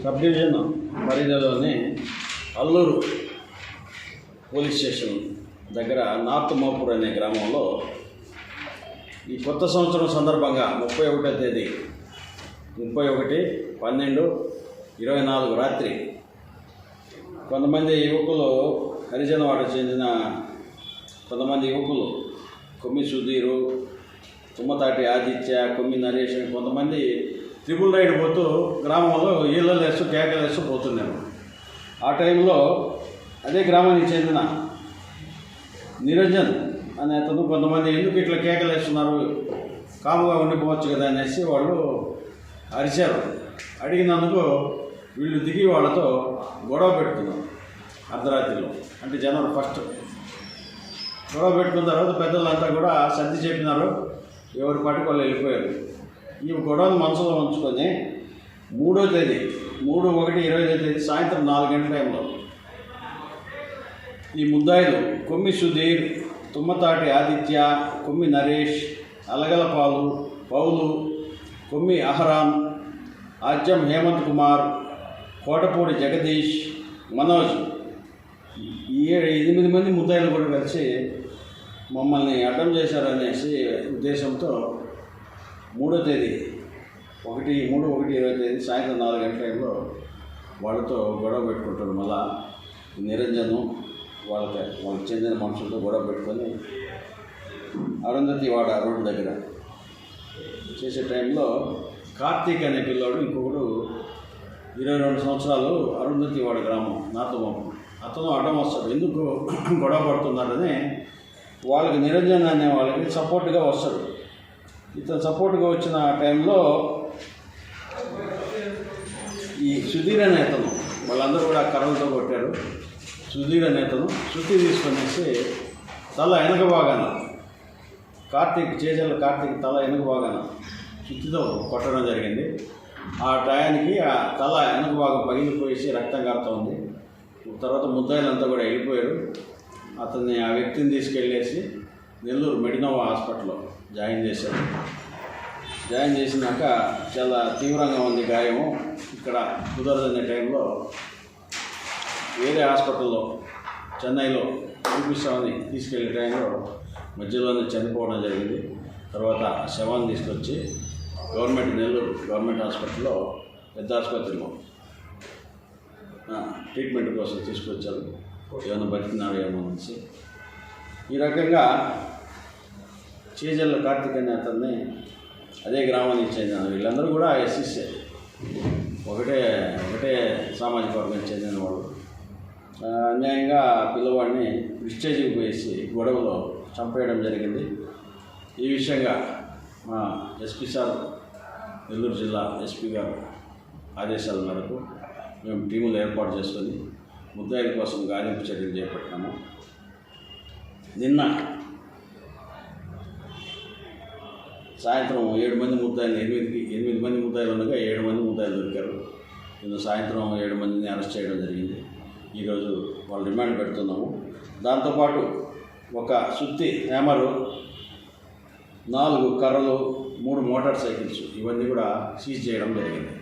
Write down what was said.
Sub division పరిధిలోని Alluru police station దగ్గర north Mopur అనే గ్రామంలో ఈ కొత్త సంవత్సరం సందర్భంగా ముప్పై ఒకటో తేదీ ముప్పై ఒకటి పన్నెండు ఇరవై నాలుగు రాత్రి కొంతమంది యువకులు హరిజనవాడకు చెందిన కొంతమంది యువకులు కొమ్మి సుధీరు తుమ్మతాటి ఆదిత్య కొమ్మి నరేష్ కొంతమంది త్రిబుల్ రైడ్ పోతూ గ్రామంలో ఈళ్ళలేస్తూ కేకలేస్తూ పోతున్నాను ఆ టైంలో అదే గ్రామానికి చెందిన నిరంజన్ అనే అతను కొంతమంది ఎందుకు ఇట్లా కేకలేస్తున్నారు కాముగా ఉండిపోవచ్చు కదా అనేసి వాళ్ళు అరిచారు. అడిగినందుకు వీళ్ళు దిగి వాళ్ళతో గొడవ పెట్టుకున్నారు అర్ధరాత్రిలో. అంటే జనవరి ఫస్ట్. గొడవ పెట్టుకున్న తర్వాత పెద్దలంతా కూడా సర్ది చెప్పినారు. ఎవరి పాటికి వాళ్ళు వెళ్ళిపోయారు ఈ గొడవను మనసులో ఉంచుకొని మూడో తేదీ మూడు ఒకటి ఇరవై తేదీ సాయంత్రం నాలుగు గంటల టైంలో ఈ ముద్దాయిలు కొమ్మి సుధీర్ తుమ్మతాటి ఆదిత్య కొమ్మి నరేష్ అలగలపాలు పౌలు కొమ్మి అహరాన్ ఆజ్యం హేమంత్ కుమార్ కోటపూడి జగదీష్ మనోజ్ ఈ ఏడు ఎనిమిది మంది ముద్దాయిలు కూడా కలిసి మమ్మల్ని అడ్డం చేశారనేసి ఉద్దేశంతో మూడో తేదీ. ఒకటి మూడు ఒకటి ఇరవై తేదీ సాయంత్రం నాలుగు గంటల టైంలో వాళ్ళతో గొడవ పెట్టుకుంటారు మళ్ళా. నిరంజను వాళ్ళకి వాళ్ళకి చెందిన మనుషులతో గొడవ పెట్టుకొని అరుంధతి వాడ రోడ్డు దగ్గర చేసే టైంలో కార్తీక్ అనే పిల్లోడు ఇంకొకడు ఇరవై రెండు సంవత్సరాలు అరుంధతి వాడ గ్రామం నాతమోపం అతను అడ్డం వస్తాడు. ఎందుకు గొడవ పడుతున్నాడని వాళ్ళకి నిరంజన్ అనే వాళ్ళకి సపోర్ట్గా వస్తాడు. ఇతను సపోర్ట్గా వచ్చిన ఆ టైంలో ఈ సుధీర్ అనే అతను వాళ్ళందరూ కూడా కర్రలతో కొట్టారు. సుధీర్ అనే అతను శృతి తీసుకునేసి తల వెనక భాగాన కార్తీక్ చేజల కార్తీక్ తల వెనక భాగాన శుద్ధితో కొట్టడం జరిగింది. ఆ టయానికి ఆ తల వెనక భాగం పగిలిపోయేసి రక్తం కారుతూ ఉంది. తర్వాత ముద్దాయిలంతా కూడా వెళ్ళిపోయారు. అతన్ని ఆ వ్యక్తిని తీసుకెళ్ళేసి నెల్లూరు మెడినోవా హాస్పిటల్లో జాయిన్ చేశారు జాయిన్ చేసినాక చాలా తీవ్రంగా ఉంది గాయము. ఇక్కడ కుదరదనే టైంలో వేరే హాస్పిటల్లో చెన్నైలో చూపిస్తామని తీసుకెళ్ళే టైంలో మధ్యలోనే చనిపోవడం జరిగింది. తర్వాత శవాన్ని తీసుకొచ్చి గవర్నమెంట్ నెల్లూరు గవర్నమెంట్ హాస్పిటల్లో పెద్ద ఆసుపత్రిలో ట్రీట్మెంట్ కోసం తీసుకొచ్చారు. ఏమైనా బతికినాడు ఏమో అనేసి. ఈ రకంగా చేజల్ల కార్తీక్ అనే అతన్ని అదే గ్రామానికి చెందిన వీళ్ళందరూ కూడా ఎస్సీసే ఒకటే ఒకటే సామాజిక వర్గానికి చెందిన వాళ్ళు. అన్యాయంగా పిల్లవాడిని విస్టేజ్కి పోయేసి గొడవలో చంపేయడం జరిగింది. ఈ విషయంగా మా ఎస్పీ సార్ నెల్లూరు జిల్లా ఎస్పీ గారు ఆదేశాల మేరకు మేము టీములు ఏర్పాటు చేసుకొని ముద్దాయిల కోసం గాలింపు చర్యలు చేపట్టినాము నిన్న సాయంత్రం ఏడు మంది ముద్దాయిలు ఎనిమిదికి ఎనిమిది మంది ముద్దాయిలు ఉండగా ఏడు మంది ముద్దాయిలు దొరికారు. నిన్న సాయంత్రం ఏడు మందిని అరెస్ట్ చేయడం జరిగింది. ఈరోజు వాళ్ళు రిమాండ్ పెడుతున్నాము. దాంతోపాటు ఒక సుత్తి హ్యామరు నాలుగు కర్రలు మూడు మోటార్ సైకిల్స్ ఇవన్నీ కూడా సీజ్ చేయడం జరిగింది.